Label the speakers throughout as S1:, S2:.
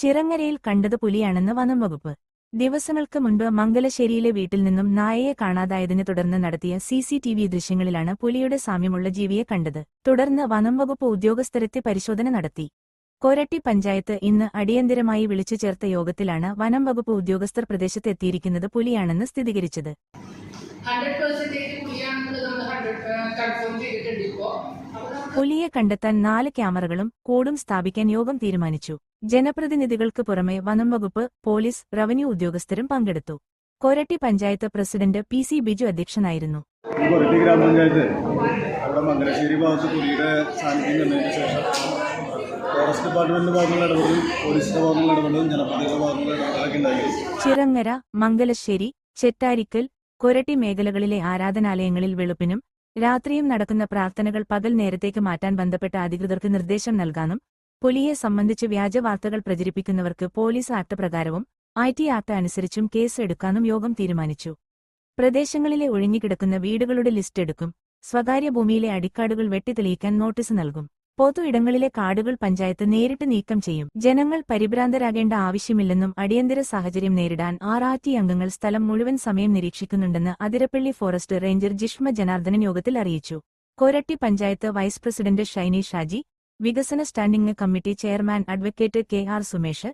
S1: ചിറങ്ങരയിൽ കണ്ടത് പുലിയാണെന്ന് വനം വകുപ്പ്. ദിവസങ്ങൾക്ക് മുൻപ് മംഗലശ്ശേരിയിലെ വീട്ടിൽ നിന്നും നായയെ കാണാതായതിനെ തുടർന്ന് നടത്തിയ സിസിടിവി ദൃശ്യങ്ങളിലാണ് പുലിയുടെ സാമ്യമുള്ള ജീവിയെ കണ്ടത്. തുടർന്ന് വനം വകുപ്പ് ഉദ്യോഗസ്ഥരെത്തി പരിശോധന നടത്തി. കൊരട്ടി പഞ്ചായത്ത് ഇന്ന് അടിയന്തരമായി വിളിച്ചു ചേർത്ത യോഗത്തിലാണ് വനം വകുപ്പ് ഉദ്യോഗസ്ഥർ പ്രദേശത്ത് എത്തിയിരിക്കുന്നത് പുലിയാണെന്ന് സ്ഥിരീകരിച്ചത്.
S2: ഹൺഡ്രഡ് പെർസെന്റേജ് പുലിയാണെന്നുള്ളത് നമ്മൾ ഹൺഡ്രഡ് കൺഫേം ചെയ്തിട്ടുണ്ട് ഇപ്പോ. അപ്പൊ
S1: പുലിയെ കണ്ടെത്താൻ നാല് ക്യാമറകളും കോഡും സ്ഥാപിക്കാൻ യോഗം തീരുമാനിച്ചു. ജനപ്രതിനിധികൾക്ക് പുറമെ വനം വകുപ്പ് പോലീസ് റവന്യൂ ഉദ്യോഗസ്ഥരും പങ്കെടുത്തു. Koratty panchayat president P C Biju അധ്യക്ഷനായിരുന്നു.
S3: കൊരട്ടി ഗ്രാമപഞ്ചായത്ത് അവിടെ മംഗലശ്ശേരി ഭാഗത്ത് പുലിയുടെ സാന്നിധ്യം കണ്ടതിന് ശേഷം ഫോറസ്റ്റ് ഡിപ്പാർട്ട്മെന്റിന്റെ ഭാഗങ്ങളിൽ ഇടപെടലും പോലീസിന്റെ ഭാഗങ്ങളിൽ ഇടപെടലും ജനപ്രതിനിധിയുടെ ഭാഗങ്ങളിൽ ഇടപെടലൊക്കെ ഉണ്ടായി.
S1: ചിറങ്ങര മംഗലശ്ശേരി ചെറ്റാരിക്കൽ കൊരട്ടി മേഖലകളിലെ ആരാധനാലയങ്ങളിൽ വെളുപ്പിനും രാത്രിയും നടക്കുന്ന പ്രാർത്ഥനകൾ പകൽ നേരത്തേക്ക് മാറ്റാൻ ബന്ധപ്പെട്ട അധികൃതർക്ക് നിർദ്ദേശം നൽകാനും പുലിയെ സംബന്ധിച്ച് വ്യാജ വാർത്തകൾ പ്രചരിപ്പിക്കുന്നവർക്ക് പോലീസ് ആക്ട് പ്രകാരവും ഐ ടി ആക്ട് അനുസരിച്ചും കേസ് എടുക്കാനും യോഗം തീരുമാനിച്ചു. പ്രദേശങ്ങളിലെ ഒഴിഞ്ഞുകിടക്കുന്ന വീടുകളുടെ ലിസ്റ്റ് എടുക്കും. സ്വകാര്യ ഭൂമിയിലെ അടിക്കാടുകൾ വെട്ടിത്തെളിയിക്കാൻ നോട്ടീസ് നൽകും. പൊതു ഇടങ്ങളിലെ കാടുകൾ പഞ്ചായത്ത് നേരിട്ട് നീക്കം ചെയ്യും. ജനങ്ങൾ പരിഭ്രാന്തരാകേണ്ട ആവശ്യമില്ലെന്നും അടിയന്തര സാഹചര്യം നേരിടാൻ ആർ ആർ ടി അംഗങ്ങൾ സ്ഥലം മുഴുവൻ സമയം നിരീക്ഷിക്കുന്നുണ്ടെന്ന് അതിരപ്പള്ളി ഫോറസ്റ്റ് റേഞ്ചർ ജിഷ്മ ജനാർദ്ദനൻ യോഗത്തിൽ അറിയിച്ചു. കോരട്ടി പഞ്ചായത്ത് വൈസ് പ്രസിഡന്റ് ഷൈനി ഷാജി വികസന standing committee chairman advocate K R Sumesh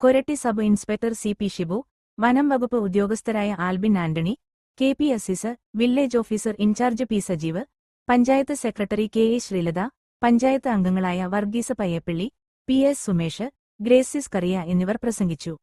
S1: Koratty sub inspector C P Shibu വനം വകുപ്പ് ഉദ്യോഗസ്ഥരായ Albin Antony K P Azeez village officer incharge P Sajeev panchayat secretary K A Sreelatha panchayat അംഗങ്ങളായ Varghese Payyappally P S Sumesh Gracis Kariya എന്നിവർ പ്രസംഗിച്ചു.